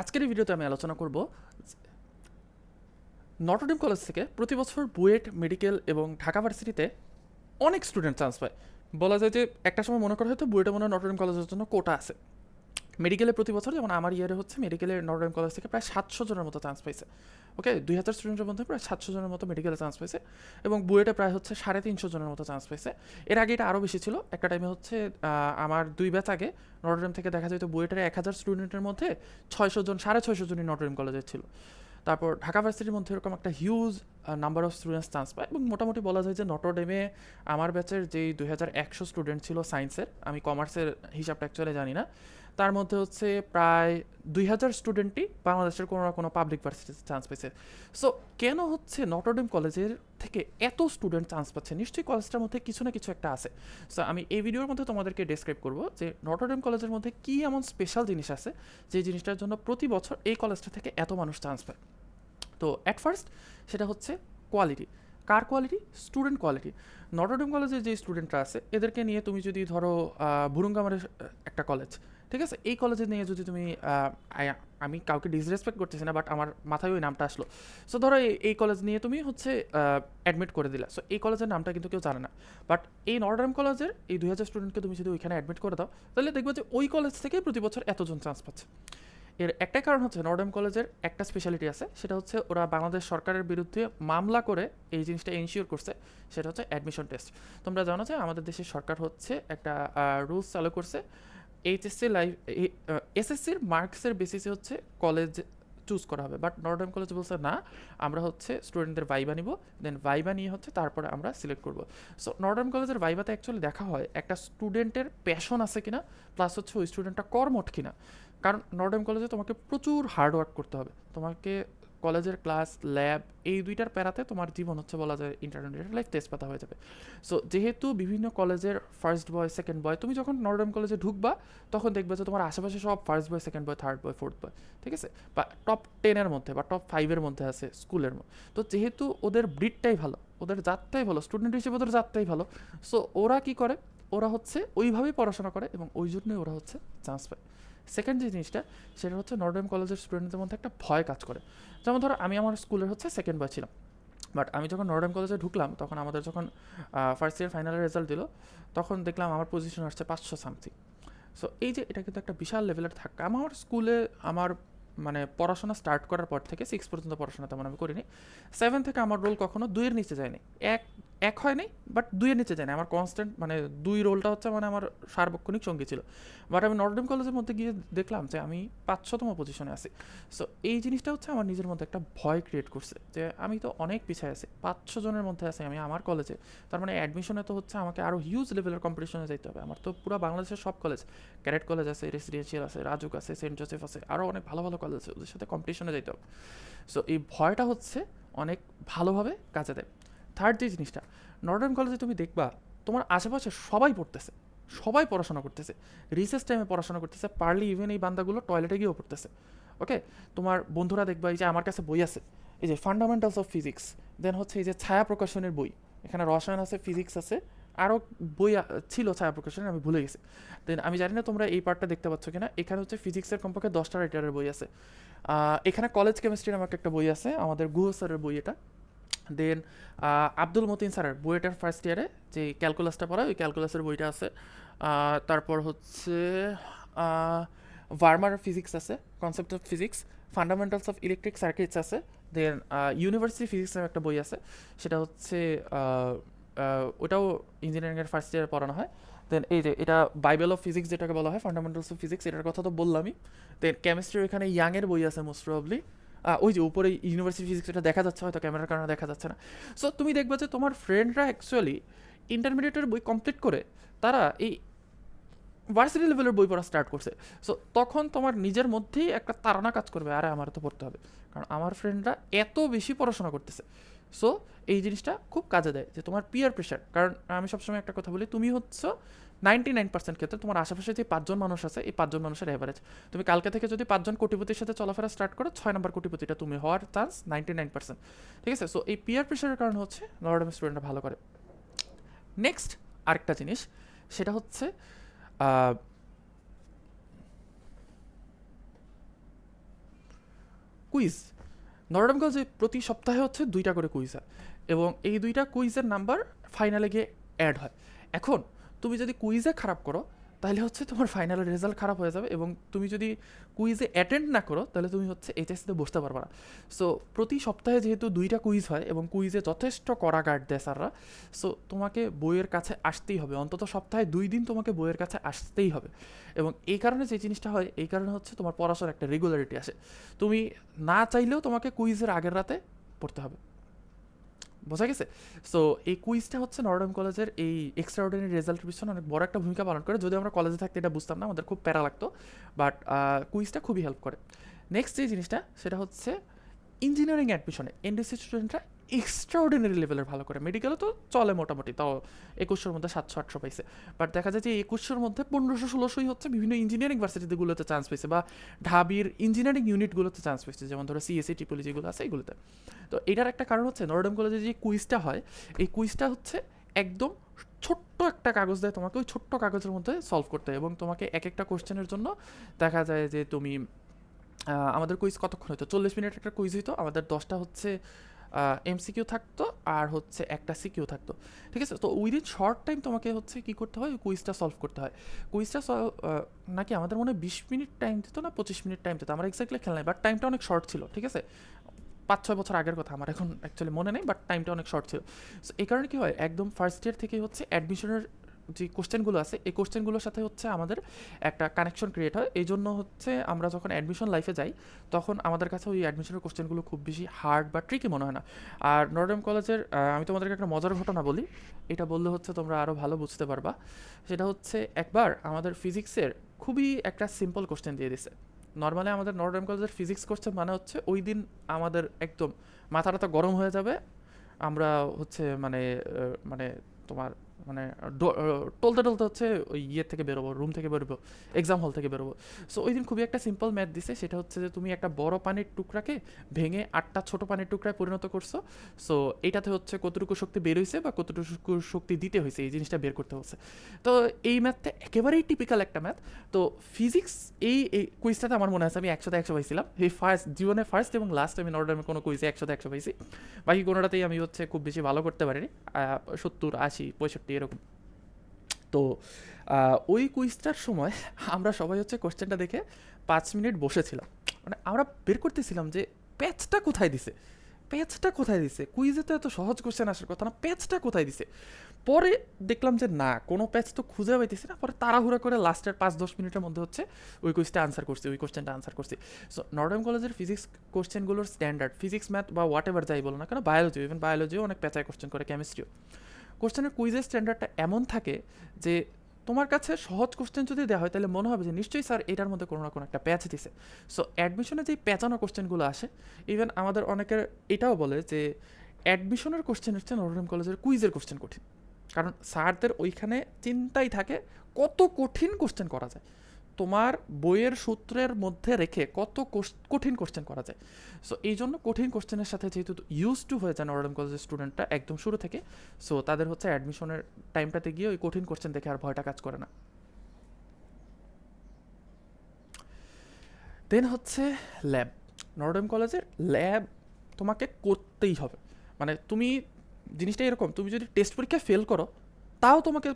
আজকের এই ভিডিওতে আমি আলোচনা করব নটরডেম কলেজ থেকে প্রতি বছর বুয়েট, মেডিকেল এবং ঢাকা ভার্সিটিতে অনেক স্টুডেন্ট চান্স পায়। বলা যায় যে একটা সময় মনে করা হয়তো বুয়েটে মনে হয় নটরডেম কলেজের জন্য কোটা আছে। মেডিকেলে প্রতি বছর যেমন আমার ইয়ারে হচ্ছে মেডিকেলের নটরডেম কলেজ থেকে প্রায় সাতশো জনের মতো চান্স পাইছে। ওকে দুই হাজার স্টুডেন্টের মধ্যে প্রায় সাতশো জনের মতো মেডিকেলে চান্স পাইছে এবং বুয়েটে প্রায় হচ্ছে সাড়ে তিনশো জনের মতো চান্স পাইছে। এর আগে এটা আরও বেশি ছিল। একটা টাইমে হচ্ছে আমার দুই ব্যাচ আগে নটরডেম থেকে দেখা যেত বুয়েটের এক হাজার স্টুডেন্টের মধ্যে ছয়শো জন, সাড়ে ছয়শো জনই নটরডেম কলেজের ছিল। তারপর ঢাকা ভার্সিটির মধ্যে এরকম একটা huge number of students chance পায় এবং মোটামুটি বলা যায় যে নটরডেমে আমার ব্যাচের যেই দুই হাজার একশো স্টুডেন্ট ছিল সায়েন্সের আমি কমার্সের হিসাবটা অ্যাকচুয়ালি জানি না। তার মধ্যে হচ্ছে প্রায় দুই হাজার স্টুডেন্টই বাংলাদেশের কোনো না কোনো পাবলিক ভার্সিটিতে চান্স পেয়েছে। সো কেন হচ্ছে নটরডেম কলেজের থেকে এত স্টুডেন্ট চান্স পাচ্ছে? নিশ্চয়ই কলেজটার মধ্যে কিছু না কিছু একটা আছে। সো আমি এই ভিডিওর মধ্যে তোমাদেরকে ডেসক্রাইব করব যে নটরডেম কলেজের মধ্যে কী এমন স্পেশাল জিনিস আছে, যে জিনিসটার জন্য প্রতি বছর এই কলেজটা থেকে এত মানুষ চান্স পায়? তো অ্যাট ফার্স্ট সেটা হচ্ছে কোয়ালিটি কার quality student quality Notre Dame কলেজের যে স্টুডেন্টরা আছে, এদেরকে নিয়ে তুমি যদি ধরো বুরুঙ্গামারের একটা কলেজ ঠিক আছে? এই কলেজে নিয়ে যদি তুমি আমি কাউকে ডিসরেসপেক্ট করতেছি না বাট আমার মাথায় ওই নামটা আসলো। সো ধরো এই- কলেজ নিয়ে তুমি হচ্ছে অ্যাডমিট করে দিলা। সো এই কলেজের নামটা কিন্তু কেউ জানে না। বাট এই নটরডেম কলেজের এই দুই হাজার স্টুডেন্টকে তুমি যদি ওইখানে অ্যাডমিট করে দাও, তাহলে দেখবে যে ওই কলেজ থেকেই প্রতি বছর এতজন চান্স পাচ্ছে। এর একটাই কারণ হচ্ছে নর্ডেম কলেজের একটা স্পেশালিটি আছে, সেটা হচ্ছে ওরা বাংলাদেশ সরকারের বিরুদ্ধে মামলা করে এই জিনিসটা এনশিওর করছে, সেটা হচ্ছে অ্যাডমিশন টেস্ট তোমরা জানো যে আমাদের দেশের সরকার হচ্ছে একটা রুলস চালু করছে এইচএসসি লাইফ এসএসসির মার্কসের বেসিসে হচ্ছে কলেজ চুজ করা হবে। বাট নর্ডেম কলেজ বলছে, না, আমরা হচ্ছে স্টুডেন্টদের ভাইবা নিব দেন ভাইবা নিয়ে হচ্ছে তারপরে আমরা সিলেক্ট করব। সো নর্ডেম কলেজের ভাইবাতে অ্যাকচুয়ালি দেখা হয়, একটা স্টুডেন্টের প্যাশন আছে কিনা প্লাস হচ্ছে ওই স্টুডেন্টটা কর্মঠ কিনা। কারণ নর্ডেম কলেজে তোমাকে প্রচুর হার্ড ওয়ার্ক করতে হবে। তোমাকে কলেজের ক্লাস, ল্যাব এই দুইটার প্যারাতে তোমার জীবন হচ্ছে বলা যায় ইন্টারনেটের লাইফ টেস্ট পাতা হয়ে যাবে। সো যেহেতু বিভিন্ন কলেজের ফার্স্ট বয় সেকেন্ড বয় তুমি যখন নর্ডেম কলেজে ঢুকবা, তখন দেখবে যে তোমার আশেপাশে সব first boy second boy third boy fourth boy ঠিক আছে? বা টপ টেনের মধ্যে বা টপ ফাইভের মধ্যে আছে স্কুলের মধ্যে। তো যেহেতু ওদের ব্রিডটাই ভালো, ওদের জাতটাই ভালো স্টুডেন্ট হিসেবে ওদের জাতটাই ভালো সো ওরা কি করে? ওরা হচ্ছে ওইভাবেই পড়াশোনা করে এবং ওই জন্যই ওরা হচ্ছে চান্স পায়। সেকেন্ড যে জিনিসটা, সেটা হচ্ছে নর্ডেম কলেজের স্টুডেন্টদের মধ্যে একটা ভয় কাজ করে। যেমন ধরো, আমি আমার স্কুলের হচ্ছে সেকেন্ড বয় ছিলাম। বাট আমি যখন নর্ডেম কলেজে ঢুকলাম, তখন আমাদের যখন ফার্স্ট ইয়ার ফাইনালের রেজাল্ট দিল, তখন দেখলাম আমার পজিশন আসছে পাঁচশো সামথিং সো এই যে এটা কিন্তু একটা বিশাল লেভেলের থাকা আমার স্কুলে আমার মানে পড়াশোনা স্টার্ট করার পর থেকে সিক্স পর্যন্ত পড়াশোনা তেমন আমি করিনি। সেভেন থেকে আমার রোল কখনো দুইয়ের নিচে যায়নি। এক এক হয়নি বাট দুইয়ের নিচে যায়নি আমার কনস্ট্যান্ট মানে দুই রোলটা হচ্ছে মানে আমার সার্বক্ষণিক সঙ্গী ছিল। বাট আমি নর্ডেম কলেজের মধ্যে গিয়ে দেখলাম যে আমি পাঁচশোতম পজিশনে আছি। সো এই জিনিসটা হচ্ছে আমার নিজের মধ্যে একটা ভয় ক্রিয়েট করছে যে আমি তো অনেক পিছিয়ে আছি, পাঁচশো জনের মধ্যে আছি আমি আমার কলেজে তার মানে অ্যাডমিশনে তো হচ্ছে আমাকে আরও হিউজ লেভেলের কম্পিটিশনে যেতে হবে। আমার তো পুরো বাংলাদেশের সব কলেজ ক্যারেট কলেজ আছে রেসিডেন্সিয়াল আছে, রাজুক আছে সেন্ট জোসেফ আছে আরও অনেক ভালো ভালো কলেজ আছে, ওদের সাথে কম্পিটিশনে যেতে হবে। সো এই ভয়টা হচ্ছে অনেক ভালোভাবে কাজে দেয়। থার্ড যে জিনিসটা নর্ডার্ন কলেজে তুমি দেখবা, তোমার আশেপাশে সবাই পড়তেছে, সবাই পড়াশোনা করতেছে। রিসেস টাইমে পড়াশোনা করতেছে, পারলি ইভেন এই বান্দাগুলো টয়লেটে গিয়েও পড়তেছে। ওকে তোমার বন্ধুরা দেখবা, এই যে আমার কাছে বই আছে, এই যে ফান্ডামেন্টালস অফ ফিজিক্স দেন হচ্ছে এই যে ছায়া প্রকাশনের বই, এখানে রসায়ন আছে ফিজিক্স আছে আরও বই ছিল ছায়া প্রকাশনের, আমি ভুলে গেছি। দেন আমি জানি না তোমরা এই পার্টটা দেখতে পাচ্ছ কিনা, এখানে হচ্ছে ফিজিক্সের কমপক্ষে দশটা রাইটারের বই আছে। এখানে কলেজ কেমিস্ট্রির আমার একটা বই আছে, আমাদের গুহ স্যারের বই এটা। দেন আব্দুল মতিন স্যারের বুয়েটার ফার্স্ট ইয়ারে যে ক্যালকুলাসটা পড়ায়, ওই ক্যালকুলাসের বইটা আছে। তারপর হচ্ছে ভার্মার ফিজিক্স আছে concept of physics fundamentals of electric circuits আছে। দেন ইউনিভার্সিটি ফিজিক্সের একটা বই আছে, সেটা হচ্ছে ওটাও ইঞ্জিনিয়ারিংয়ের ফার্স্ট ইয়ারে পড়ানো হয়। দেন এই যে এটা বাইবেল অফ ফিজিক্স যেটাকে বলা হয় ফান্ডামেন্টালস অফ ফিজিক্স এটার কথা তো বললামই। দেন কেমিস্ট্রির এখানে ইয়াংয়ের বই আছে মোস্ট প্রবলি ওই যে উপরে ইউনিভার্সিটি ফিজিক্স এটা দেখা যাচ্ছে, হয়তো ক্যামেরার কারণে দেখা যাচ্ছে না। সো তুমি দেখবে যে তোমার ফ্রেন্ডরা অ্যাকচুয়ালি ইন্টারমিডিয়েটের বই কমপ্লিট করে তারা এই ভার্সিটি লেভেলের বই পড়া স্টার্ট করছে। সো তখন তোমার নিজের মধ্যেই একটা তাড়না কাজ করবে, আরে আমার তো পড়তে হবে। কারণ আমার ফ্রেন্ডরা এত বেশি পড়াশোনা করতেছে। সো এই জিনিসটা খুব কাজে দেয় যে তোমার পিয়ার প্রেশার কারণ আমি সবসময় একটা কথা বলি, তুমি হচ্ছে নাইনটি নাইন পার্সেন্ট ক্ষেত্রে তোমার আশেপাশে যে পাঁচজন মানুষ আছে, এই পাঁচজন মানুষের অ্যাভারেজ তুমি কালকে থেকে যদি পাঁচজন কোটিপতির সাথে চলাফেরা স্টার্ট করো, ছয় নম্বর কোটিপতিটা তুমি হওয়ার চান্স নাইনটি নাইন পার্সেন্ট। ঠিক আছে? সো এই পিয়ার প্রেশারের কারণে হচ্ছে নরডম স্টুডেন্টরা ভালো করে। নেক্সট আরেকটা জিনিস, সেটা হচ্ছে কুইজ নরডাম কলেজে প্রতি সপ্তাহে হচ্ছে দুইটা করে কুইজ হয় এবং এই দুইটা কুইজের নাম্বার ফাইনালে গিয়ে অ্যাড হয়। এখন তুমি যদি কুইজে খারাপ করো, তাহলে হচ্ছে তোমার ফাইনালের রেজাল্ট খারাপ হয়ে যাবে এবং তুমি যদি কুইজে অ্যাটেন্ড না করো, তাহলে তুমি হচ্ছে এইচএসিতে বসতে পারবে না। সো প্রতি সপ্তাহে যেহেতু দুইটা কুইজ হয় এবং কুইজে যথেষ্ট কড়া গার্ড দেয় স্যাররা সো তোমাকে বইয়ের কাছে আসতেই হবে। অন্তত সপ্তাহে দুই দিন তোমাকে বইয়ের কাছে আসতেই হবে। এবং এই কারণে যে জিনিসটা হয়, এই কারণে হচ্ছে তোমার পড়াশোনার একটা রেগুলারিটি আসে। তুমি না চাইলেও তোমাকে কুইজের আগের রাতে পড়তে হবে। বোঝা গেছে? সো এই কুইজটা হচ্ছে নরডাম কলেজের এই এক্সট্রা অর্ডিনারি রেজাল্টের পিছনে অনেক বড় একটা ভূমিকা পালন করে। যদি আমরা কলেজে থাকতে এটা বুঝতাম না, আমাদের খুব প্যারা লাগতো। বাট কুইজটা খুবই হেল্প করে। নেক্সট যে জিনিসটা, সেটা হচ্ছে ইঞ্জিনিয়ারিং অ্যাডমিশনে এনডিসি স্টুডেন্টরা এক্সট্রা অর্ডিনারি লেভেলের ভালো করে। মেডিকেলে তো চলে মোটামুটি, তাও একুশশোর মধ্যে সাতশো, আটশো পাইছে। বাট দেখা যায় যে একুশশোর মধ্যে পনেরোশো, ষোলোশোই হচ্ছে বিভিন্ন ইঞ্জিনিয়ারিং ভার্সিটিগুলোতে চান্স পেয়েছে বা ঢাবির ইঞ্জিনিয়ারিং ইউনিটগুলোতে চান্স পেয়েছে যেমন ধরো সিএসসি টিপলি যেগুলো আছে এগুলোতে। তো এটার একটা কারণ হচ্ছে নরডাম কলেজে যে কুইজটা হয়, এই কুইজটা হচ্ছে একদম ছোট্ট একটা কাগজ দেয় তোমাকে ওই ছোট্ট কাগজের মধ্যে সলভ করতে হয় এবং তোমাকে এক একটা কোশ্চেনের জন্য দেখা যায় যে তুমি আমাদের কুইজ কতক্ষণ হতো চল্লিশ মিনিট একটা কুইজ হইতো, আমাদের দশটা হচ্ছে এমসিকিউ থাকতো আর হচ্ছে একটা সিকিউ থাকতো। ঠিক আছে? তো উইদিন শর্ট টাইম তোমাকে হচ্ছে কি করতে হয়? কুইজটা সলভ করতে হয়। কুইজটা নাকি আমাদের মনে হয় বিশ মিনিট টাইম দিত না পঁচিশ মিনিট টাইম দিত? আমার এক্স্যাক্টলি খেলা নাই বাট টাইমটা অনেক শর্ট ছিল, ঠিক আছে? পাঁচ ছয় বছর আগের কথা, আমার এখন অ্যাকচুয়ালি মনে নেই বাট টাইমটা অনেক শর্ট ছিল। সো এই কারণে কী হয়? একদম ফার্স্ট ইয়ার থেকেই হচ্ছে অ্যাডমিশনের যে কোশ্চেনগুলো আছে, এই কোশ্চেনগুলোর সাথে হচ্ছে আমাদের একটা কানেকশন ক্রিয়েট হয়। এই জন্য হচ্ছে আমরা যখন অ্যাডমিশন লাইফে যাই, তখন আমাদের কাছে ওই অ্যাডমিশনের কোশ্চেনগুলো খুব বেশি হার্ড বা ট্রিকি মনে হয় না। আর নর্ডেম কলেজের আমি তোমাদেরকে একটা মজার ঘটনা বলি। এটা বললে হচ্ছে তোমরা আরও ভালো বুঝতে পারবা। সেটা হচ্ছে একবার আমাদের ফিজিক্সের খুবই একটা সিম্পল কোশ্চেন দিয়ে দিছে। নর্মালি আমাদের নর্ডেম কলেজের ফিজিক্স কোশ্চেন মানে হচ্ছে ওই দিন আমাদের একদম মাথাটা গরম হয়ে যাবে। আমরা হচ্ছে মানে মানে তোমার মানে টলতে টলতে হচ্ছে ওই ইয়ে থেকে বেরোবো রুম থেকে বেরোবো এক্সাম হল থেকে বেরোবো। সো ওই দিন খুবই একটা সিম্পল ম্যাথ দিছে, সেটা হচ্ছে যে তুমি একটা বড় পানির টুকরাকে ভেঙে আটটা ছোট পানির টুকরায় পরিণত করছ। সো এইটাতে হচ্ছে কতটুকু শক্তি বের হয়েছে বা কতটুকু শক্তি দিতে হয়েছে এই জিনিসটা বের করতে হচ্ছে। তো, এই ম্যাথটা একেবারেই টিপিক্যাল একটা ম্যাথ তো ফিজিক্স এই কুইজটাতে আমার মনে আছে, আমি একশোতে একশো পাইছিলাম। এই ফার্স্ট জীবনে ফার্স্ট এবং লাস্ট আমি নর্ডামে কোনো কুইজে একশোতে একশো পাইছি। বাকি কোনোটাতেই আমি হচ্ছে খুব বেশি ভালো করতে পারিনি। সত্তর, আশি, পঁয়ষট্টি। এরকম। তো ওই কুইজটার সময় আমরা সবাই হচ্ছে কোশ্চেনটা দেখে পাঁচ মিনিট বসেছিলাম। মানে আমরা বের করতেছিলাম যে, প্যাচটা কোথায় দিছে? প্যাচটা কোথায় দিছে? কুইজে তো এত সহজ কোশ্চেন আসার কথা না, প্যাচটা কোথায় দিছে? পরে দেখলাম যে, না, কোনো প্যাচ তো খুঁজে পাইতেছি না। পরে তাড়াহুড়া করে লাস্টের পাঁচ দশ মিনিটের মধ্যে হচ্ছে ওই কুইজটা আনসার করছি, ওই কোশ্চেনটা আনসার করছি। সো নর্ডাম কলেজের ফিজিক্স কোশ্চেনগুলোর স্ট্যান্ডার্ড ফিজিক্স ম্যাথ বা হোয়াট এভার যাই বলো না কেন বায়োলজি ইভেন বায়োলজিও অনেক প্যাচায় কোশ্চেন করে কেমিস্ট্রিও কোশ্চেনের কুইজের স্ট্যান্ডার্ডটা এমন থাকে যে তোমার কাছে সহজ কোশ্চেন যদি দেওয়া হয়, তাহলে মনে হবে যে নিশ্চয়ই স্যার এটার মধ্যে কোনো না কোনো একটা প্যাচ দিছে। সো অ্যাডমিশনে যেই প্যাচানো কোশ্চেনগুলো আসে ইভেন আমাদের অনেকের এটাও বলে যে অ্যাডমিশনের কোশ্চেন হচ্ছে নটরডেম কলেজের কুইজের কোশ্চেন কঠিন। কারণ স্যারদের ওইখানে চিন্তাই থাকে কত কঠিন কোশ্চেন করা যায়। তোমার বইয়ের সূত্রের মধ্যে রেখে কত কঠিন কোশ্চেন করা যায়। সো এই জন্য কঠিন কোশ্চেনের সাথে যেহেতু ইউজ টু হয়ে যায় নরডেম কলেজের স্টুডেন্টটা একদম শুরু থেকে সো তাদের হচ্ছে অ্যাডমিশনের টাইমটাতে গিয়ে ওই কঠিন কোশ্চেন দেখে আর ভয়টা কাজ করে না। দেন হচ্ছে ল্যাব নরডেম কলেজের ল্যাব তোমাকে করতেই হবে। মানে তুমি জিনিসটা এরকম, তুমি যদি টেস্ট পরীক্ষায় ফেল করো, তাও তোমাকে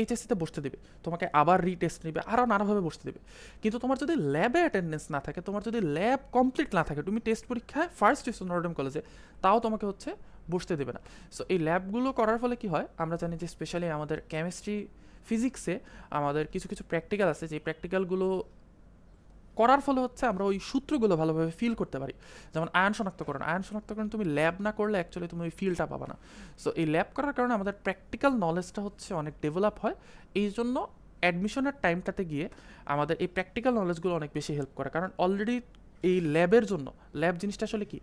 এইচএসসিতে বসতে দেবে। তোমাকে আবার রিটেস্ট নেবে আরও নানাভাবে বসতে দেবে। কিন্তু তোমার যদি ল্যাবে অ্যাটেন্ডেন্স না থাকে, তোমার যদি ল্যাব কমপ্লিট না থাকে, তুমি টেস্ট পরীক্ষায় ফার্স্ট এসো নরডম কলেজে তাও তোমাকে হচ্ছে বসতে দেবে না। সো এই ল্যাবগুলো করার ফলে কি হয়, আমরা জানি যে স্পেশালি আমাদের কেমিস্ট্রি ফিজিক্সে আমাদের কিছু কিছু প্র্যাকটিক্যাল আছে যে প্র্যাকটিক্যালগুলো করার ফলে হচ্ছে আমরা ওই সূত্রগুলো ভালোভাবে ফিল করতে পারি। যেমন আয়ন শনাক্তকরণ আয়ন শনাক্তকরণ তুমি ল্যাব না করলে অ্যাকচুয়ালি তুমি ওই ফিলটা পাবা না। সো এই ল্যাব করার কারণে আমাদের প্র্যাকটিক্যাল নলেজটা হচ্ছে অনেক ডেভেলপ হয়। এই জন্য অ্যাডমিশনের টাইমটাতে গিয়ে আমাদের এই প্র্যাকটিক্যাল নলেজগুলো অনেক বেশি হেল্প করে। কারণ অলরেডি এই ল্যাবের জন্য ল্যাব জিনিসটা আসলে কি?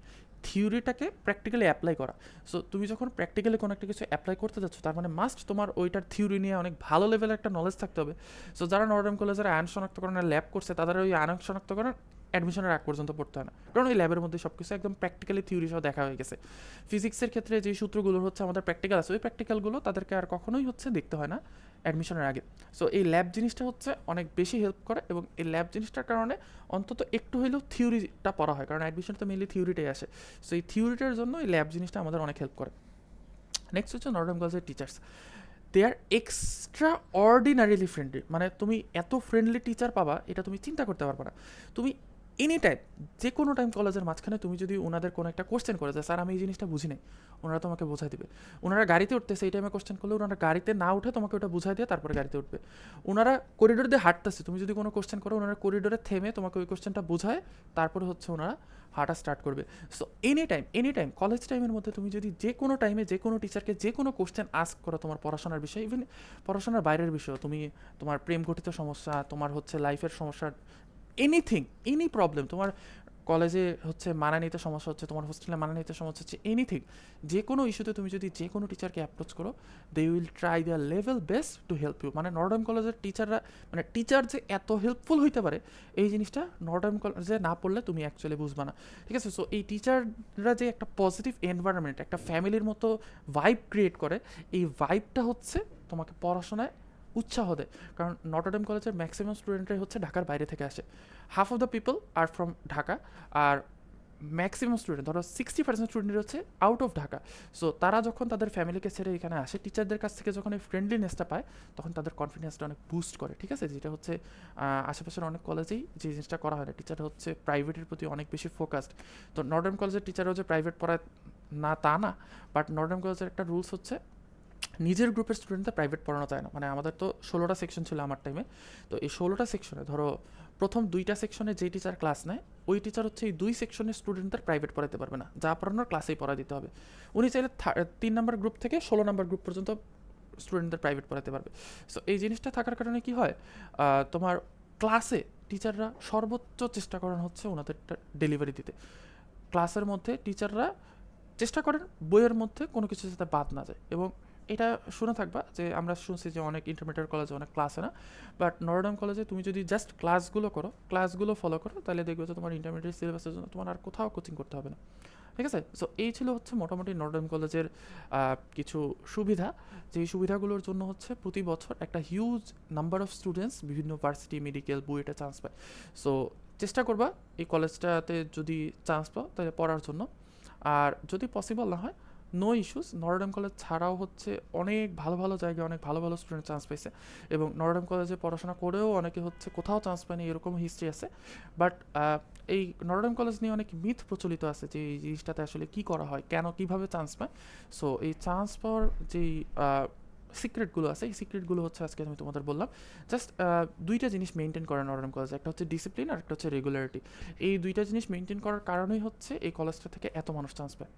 থিওরিটাকে প্র্যাকটিক্যালি অ্যাপ্লাই করা। সো তুমি যখন প্র্যাকটিক্যালি কোনো একটা কিছু অ্যাপ্লাই করতে যাচ্ছ, তার মানে মাস্ট তোমার ওইটার থিওরি নিয়ে অনেক ভালো লেভেলের একটা নলেজ থাকতে হবে। সো যারা নর্ডার্ন কলেজের আয়ন শনাক্তকরণের ল্যাব করছে, তাদের ওই আয়ন শনাক্তকরণ অ্যাডমিশনের আগ পর্যন্ত পড়তে হয় না। কারণ ওই ল্যাবের মধ্যে সব কিছু একদম প্র্যাকটিক্যালি থিওরি সহ দেখা হয়ে গেছে। ফিজিক্সের ক্ষেত্রে যে সূত্রগুলো হচ্ছে আমাদের প্র্যাকটিক্যাল আছে, ওই প্র্যাকটিক্যালগুলো তাদেরকে আর কখনোই হচ্ছে দেখতে হয় না অ্যাডমিশনের আগে। সো এই ল্যাব জিনিসটা হচ্ছে অনেক বেশি হেল্প করে এবং এই ল্যাব জিনিসটার কারণে অন্তত একটু হলেও থিওরিটা পড়া হয়, কারণ অ্যাডমিশন তো মেনলি থিওরিটাই আসে। সো এই থিওরিটার জন্য এই ল্যাব জিনিসটা আমাদের অনেক হেল্প করে। নেক্সট হচ্ছে নর্ডাম কলেজের teachers they are extraordinarily friendly মানে তুমি এত ফ্রেন্ডলি টিচার পাবা, এটা তুমি চিন্তা করতে পারবে না। তুমি এনি টাইম যে কোনো টাইম কলেজের মাঝখানে তুমি যদি ওনাদের কোনো একটা কোশ্চেন করে যে, স্যার, আমি এই জিনিসটা বুঝি নাই। ওনারা তোমাকে বোঝাই দেবে। ওনারা গাড়িতে উঠতেছে এই টাইমে কোশ্চেন করলে ওনারা গাড়িতে না উঠে তোমাকে ওটা বুঝাই দিয়ে তারপরে গাড়িতে উঠবে। ওনারা করিডোর দিয়ে হাঁটতেছে। তুমি যদি কোনো কোশ্চেন করো ওনারা করিডোরে থেমে তোমাকে ওই কোশ্চেনটা বোঝায়, তারপরে হচ্ছে ওনারা হাঁটা স্টার্ট করবে। So any time any time college টাইমের মধ্যে তুমি যদি যে কোনো টাইমে যে কোনো টিচারকে যে কোনো কোশ্চেন আস্ক করো তোমার পড়াশোনার বিষয়ে ইভেন পড়াশোনার বাইরের বিষয়, তুমি তোমার প্রেম ঘটিত সমস্যা, তোমার হচ্ছে লাইফের সমস্যা এনিথিং এনি প্রবলেম তোমার কলেজে হচ্ছে মানা নিতে সমস্যা হচ্ছে, তোমার হোস্টেলে মানা নিতে সমস্যা হচ্ছে এনিথিং যে কোনো ইস্যুতে তুমি যদি যে কোনো টিচারকে অ্যাপ্রোচ করো they will try their level best to help you মানে নর্ডার্ন কলেজের টিচাররা মানে টিচার যে এত হেল্পফুল হইতে পারে, এই জিনিসটা নর্ডার্ন কলেজে না পড়লে তুমি অ্যাকচুয়ালি বুঝবা না। ঠিক আছে? সো এই টিচাররা যে একটা পজিটিভ এনভায়রনমেন্ট একটা ফ্যামিলির মতো ভাইব ক্রিয়েট করে, এই ভাইবটা হচ্ছে তোমাকে পড়াশোনায় উৎসাহ দেয়। কারণ নটরডেম কলেজের ম্যাক্সিমাম স্টুডেন্টরাই হচ্ছে ঢাকার বাইরে থেকে আসে। Half of the people are from Dhaka R maximum student ধরো সিক্সটি পার্সেন্ট স্টুডেন্ট হচ্ছে আউট অফ ঢাকা। সো তারা যখন তাদের ফ্যামিলিকে ছেড়ে এখানে আসে টিচারদের কাছ থেকে যখন এই ফ্রেন্ডলিনেসটা পায়, তখন তাদের কনফিডেন্সটা অনেক বুস্ট করে, ঠিক আছে? যেটা হচ্ছে আশেপাশের অনেক কলেজেই যে জিনিসটা করা হয় না টিচার হচ্ছে প্রাইভেটের প্রতি অনেক বেশি ফোকাসড তো নর্ডার্ন কলেজের টিচারও যে প্রাইভেট পড়ায় না, তা না বাট নর্ডার্ন কলেজের একটা রুলস হচ্ছে নিজের গ্রুপের স্টুডেন্টদের প্রাইভেট পড়ানো যায় না। মানে আমাদের তো ষোলোটা সেকশন ছিল আমার টাইমে তো এই ষোলোটা সেকশনে ধরো প্রথম দুইটা সেকশনে যেই টিচার ক্লাস নেয়, ওই টিচার হচ্ছে এই দুই সেকশনের স্টুডেন্টদের প্রাইভেট পড়াতে পারবে না। যা পড়ানোর ক্লাসেই পড়া দিতে হবে। উনি চাইলে তিন নম্বর গ্রুপ থেকে ষোলো নম্বর গ্রুপ পর্যন্ত স্টুডেন্টদের প্রাইভেট পড়াতে পারবে। সো এই জিনিসটা থাকার কারণে কি হয় তোমার ক্লাসে টিচাররা সর্বোচ্চ চেষ্টা করেন হচ্ছে ওনাদের ডেলিভারি দিতে। ক্লাসের মধ্যে টিচাররা চেষ্টা করেন বইয়ের মধ্যে কোনো কিছু যাতে বাদ না যায়। এবং এটা শুনে থাকবা যে আমরা শুনছি যে অনেক ইন্টারমিডিয়েট কলেজে অনেক ক্লাস হয় না বাট নরডাম কলেজে তুমি যদি জাস্ট ক্লাসগুলো করো ক্লাসগুলো ফলো করো, তাহলে দেখবে যে তোমার ইন্টারমিডিয়েট সিলেবাসের জন্য তোমার আর কোথাও কোচিং করতে হবে না। ঠিক আছে? সো এই ছিল হচ্ছে মোটামুটি নর্ডার্ন কলেজের কিছু সুবিধা। যেই সুবিধাগুলোর জন্য হচ্ছে প্রতি বছর একটা হিউজ নাম্বার অফ স্টুডেন্টস বিভিন্ন ভার্সিটি মেডিকেল বুয়েটে চান্স পায়। সো চেষ্টা করবা এই কলেজটাতে যদি চান্স পাও, তাহলে পড়ার জন্য। আর যদি পসিবল না হয় নো ইস্যুস নরডাম কলেজ ছাড়াও হচ্ছে অনেক ভালো ভালো জায়গায় অনেক ভালো ভালো স্টুডেন্ট চান্স পাইছে এবং নরডাম কলেজে পড়াশোনা করেও অনেকে হচ্ছে কোথাও চান্স পায়নি, এরকম হিস্ট্রি আছে। বাট এই নরডাম কলেজ নিয়ে অনেক মিথ প্রচলিত আছে যে এই জিনিসটাতে আসলে কি করা হয়, কেন, কীভাবে চান্স পায়। সো এই চান্স পাওয়ার যেই সিক্রেটগুলো আছে, এই সিক্রেটগুলো হচ্ছে আজকে আমি তোমাদের বললাম। জাস্ট দুইটা জিনিস মেনটেন করে নরডাম কলেজ একটা হচ্ছে ডিসিপ্লিন আর একটা হচ্ছে রেগুলারিটি এই দুইটা জিনিস মেনটেন করার কারণেই হচ্ছে এই কলেজটা থেকে এত মানুষ চান্স পায়।